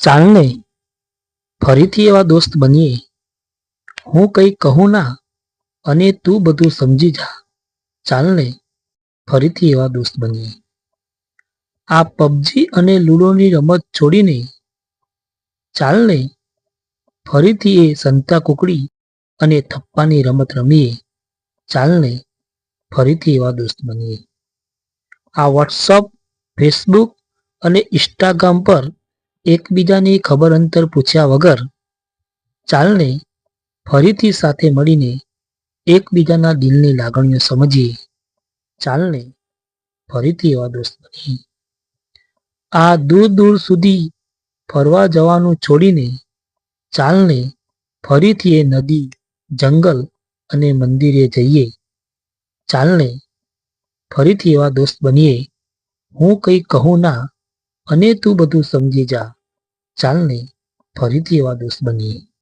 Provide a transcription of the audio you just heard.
ચાલને ફરીથી એવા દોસ્ત બનીએ. હું કંઈ કહું ના, અને તું બધું સમજી જા. ચાલને ફરીથી એવા દોસ્ત બનીએ. આ પબજી અને લૂડોની રમત છોડીને ચાલને ફરીથી એ સંતા કુકડી અને થપ્પાની રમત રમીએ. ચાલને ફરીથી એવા દોસ્ત બનીએ. આ વોટ્સઅપ ફેસબુક અને ઇન્સ્ટાગ્રામ પર એકબીજાની ખબર અંતર પૂછ્યા વગર ચાલને ફરીથી સાથે મળીને એકબીજાના દિલની લાગણીઓ સમજીએ. ચાલને ફરીથી એવા દોસ્ત બનીએ. આ દૂર દૂર સુધી ફરવા જવાનું છોડીને ચાલને ફરીથી એ નદી, જંગલ અને મંદિરે જઈએ. ચાલને ફરીથી એવા દોસ્ત બનીએ. હું કંઈ કહું ના, અને તું બધું સમજી જા. ચાલને ફરીથી એવા દોસ્ત બનીએ.